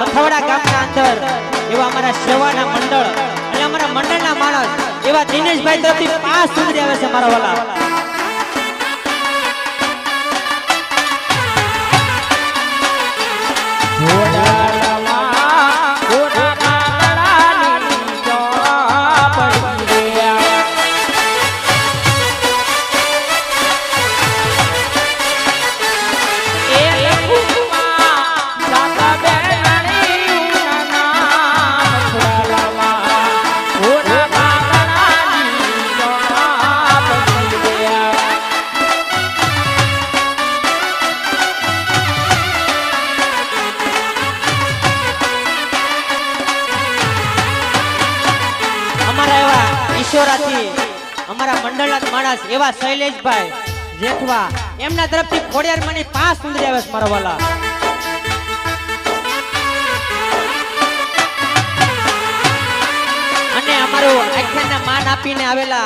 મથાવડા ગામના અંદર એવા અમારા સેવાના મંડળ અને અમારા મંડળના માણસ એવા દિનેશભાઈ તરફથી પાંચ સુંદરી આવે છે મારા વાલા. અમારા એવા અમારા મંડળના માણસ એવા શૈલેષભાઈ, જેઠવા. એમના તરફથી ખોડિયાર મની પાંચ સુંદરી આવે છે મારા અને અમારું આખ્યાનના માન આપીને આવેલા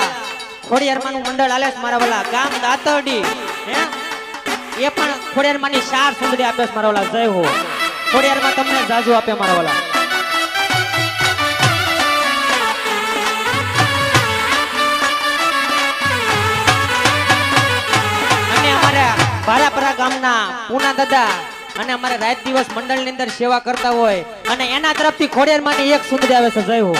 ખોડિયારમાંનું મંડળ આલે છે મારા ગામ દાતરડી. હે? એ પણ ખોડિયારમાંની ચાર સુંદરી આપે છે મારા વાલા. જય હો. ખોડિયારમાં તમને જાજુ આપે મારા વાલા. ગામના પૂના દાદા અને અમારા રાત દિવસ મંડળની અંદર સેવા કરતા હોય અને એના તરફથી ખોડિયારમાંની એક સુંદરી આવે છે, જય હો.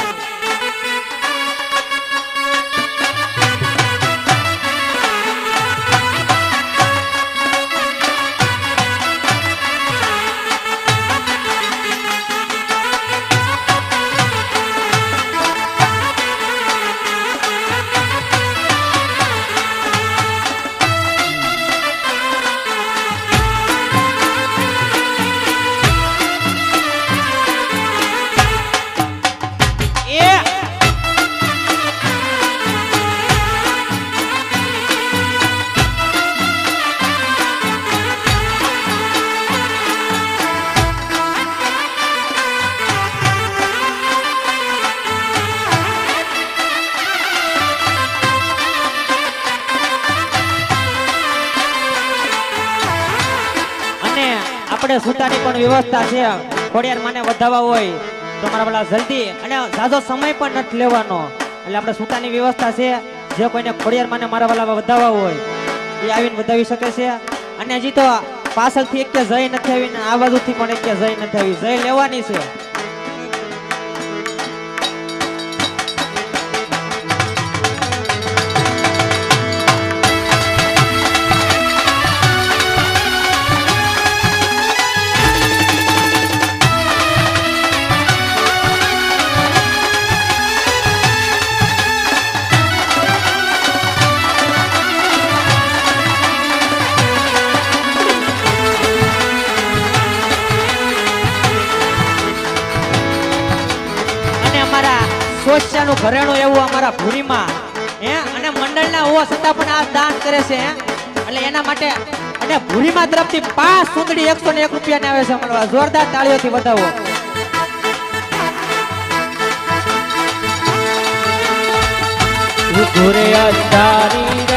આપણે સૂતાની પણ વ્યવસ્થા છે. ખોડિયાર માને વધાવવા હોય તો મારા પેલા જલ્દી અને ઝાઝો સમય પણ નથી લેવાનો. એટલે આપણે સૂતાની વ્યવસ્થા છે. જે કોઈને ખોડિયાર માને મારા વાલા વધાવવા હોય, એ આવીને વધાવી શકે છે. અને હજી તો પાછળથી એક જય નથી આવીને, આ બાજુથી પણ એક જય નથી આવી. જય લેવાની છે. ઘરેણું એવું અમારા ભૂરીમાં, હે? અને મંડળના હોવા છતાં પણ આ દાન કરે છે એટલે એના માટે, અને ભૂરીમાં તરફથી પાંચ સુંદડી એકસો ને એક રૂપિયા આવે છે મળવા. જોરદાર તાળીઓથી બતાવો ઘોરે અંધારી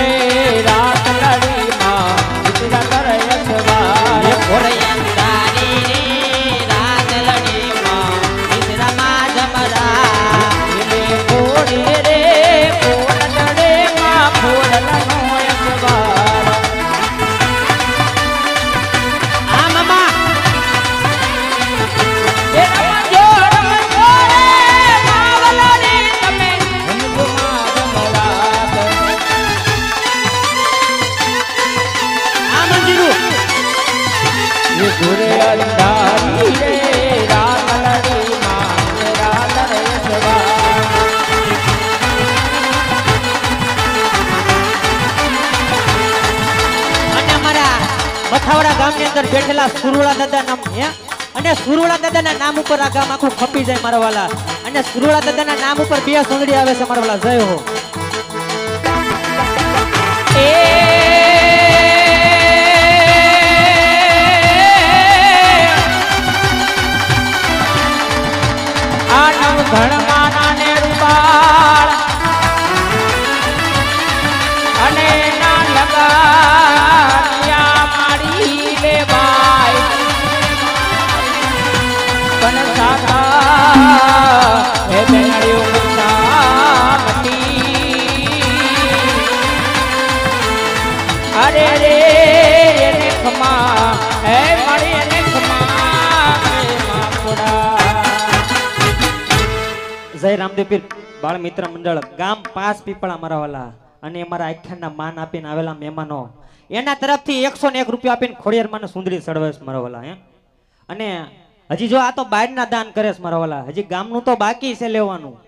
બેઠેલા સુરુળા દાદા નામ હે? અને સુરુળા દાદાના નામ ઉપર આ ગામ આખું ખપી જાય મારા અને સુરુળા દાદાના નામ ઉપર બે સુંદડી આવે છે મારા વાલા. જય હો. અને ના લગાયા જય રામદેવ પીર. બાળ મિત્ર મંડળ, ગામ પાંચ પીપળા મરાવાલા અને અમારા આખ્યાનના માન આપીને આવેલા મહેમાનો. એના તરફથી એકસો ને એક રૂપિયા આપીને ખોડિયારમાં સુંદરી સળવેશ મરાવાલા મારા વાલા, હે. અને હજી જો આ તો બહારના દાન કરે છે મારા વાલા. હજી ગામનું તો બાકી છે લેવાનું.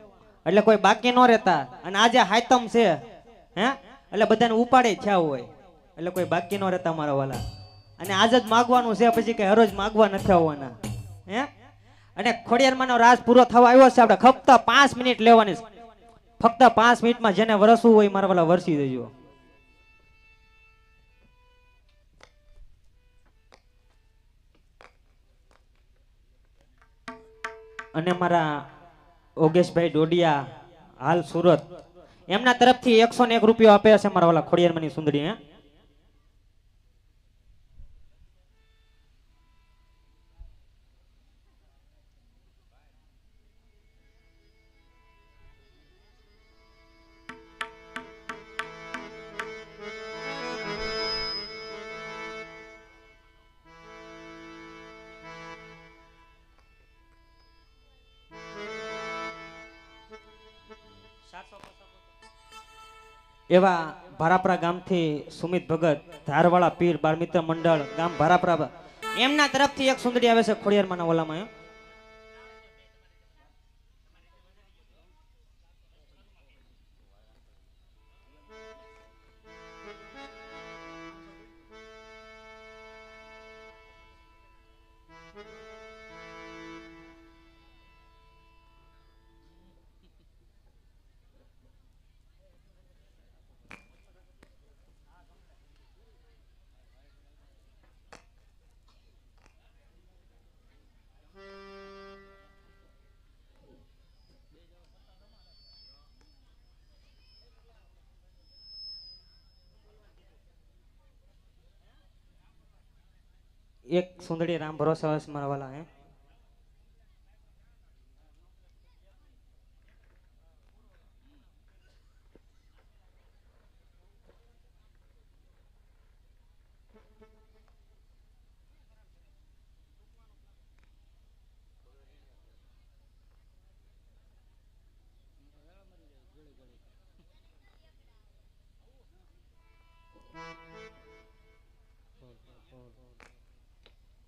એટલે કોઈ બાકી ન રહેતા. અને આજે હાયતમ છે, હે, એટલે બધાને ઉપાડે થયા હોય. એટલે કોઈ બાકી ન રહેતા મારા વાલા. અને આજ જ માગવાનું છે, પછી કઈ હરોજ માગવા નથી આવવાના, હે. અને ખોડિયારમાંનો રાસ પૂરો થવા આવ્યો છે. આપણે ફક્ત પાંચ મિનિટ લેવાની ફક્ત પાંચ મિનિટમાં જેને વરસવું હોય મારા વાલા વરસી દેજો. અને મારા ઓગેશભાઈ ડોડિયા, હાલ સુરત, એમના તરફથી એકસો ને એક રૂપિયો આપે છે મારા વાલા ખોડિયારમાંની સુંદરી હે એવા ભારાપરા ગામથી સુમિત ભગત ધારવાળા પીર બાળમિત્ર મંડળ ગામ ભારાપરા એમના તરફથી એક સુંદરી આવે છે ખોડિયારમાંના ઓલામાં એમ. એક સુંદરી રામ ભરોસા છે મારા વાલા હે.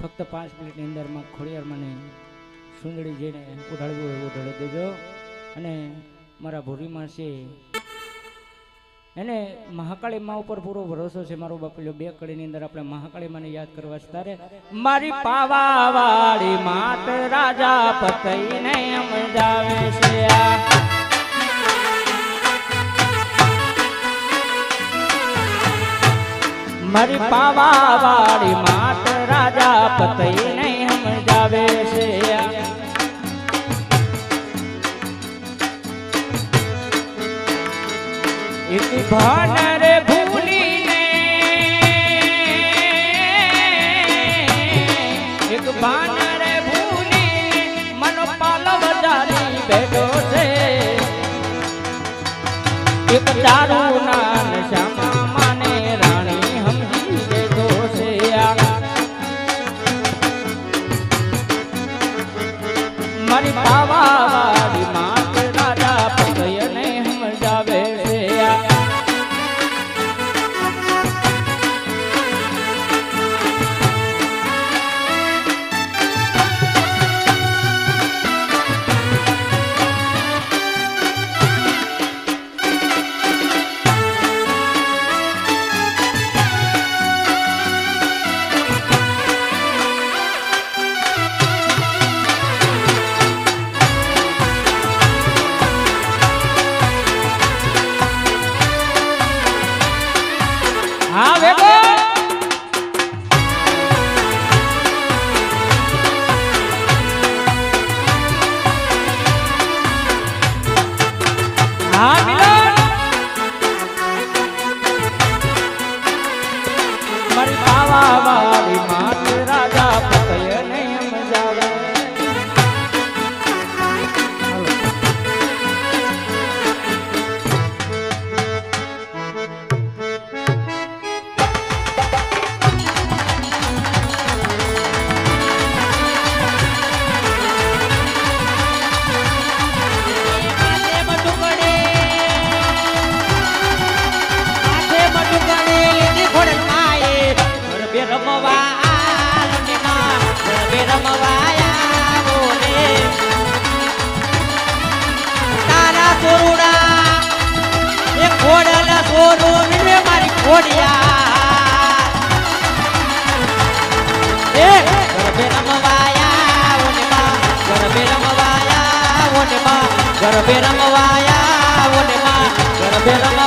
ફક્ત પાંચ મિનિટની અંદરમાં ખોડિયારમાંને સુંદરી જઈને ઉઢાડવું હોય ઉઢાડી દેજો. અને મારા ભૂરી છે એને મહાકાળી માં ઉપર પૂરો ભરોસો છે. મારો બાપલ્યો બે કડીની અંદર આપણે મહાકાળી માને યાદ કરવા તારે મારી પાવાવાળી માત રાજા પતઈને સમજાવે છે. મારી પાવાવાળી માત રાજા પતઈ નહીં સમજાવે છે. એક ભાન રે ભૂલીને એક ભાન રે છે. એક મારી પાવા ઘોડિયા એ ગરબે રમવાયા ઓનેમાં ગરબે રમવાયા ઓનેમાં ગરબે ગરબે રમ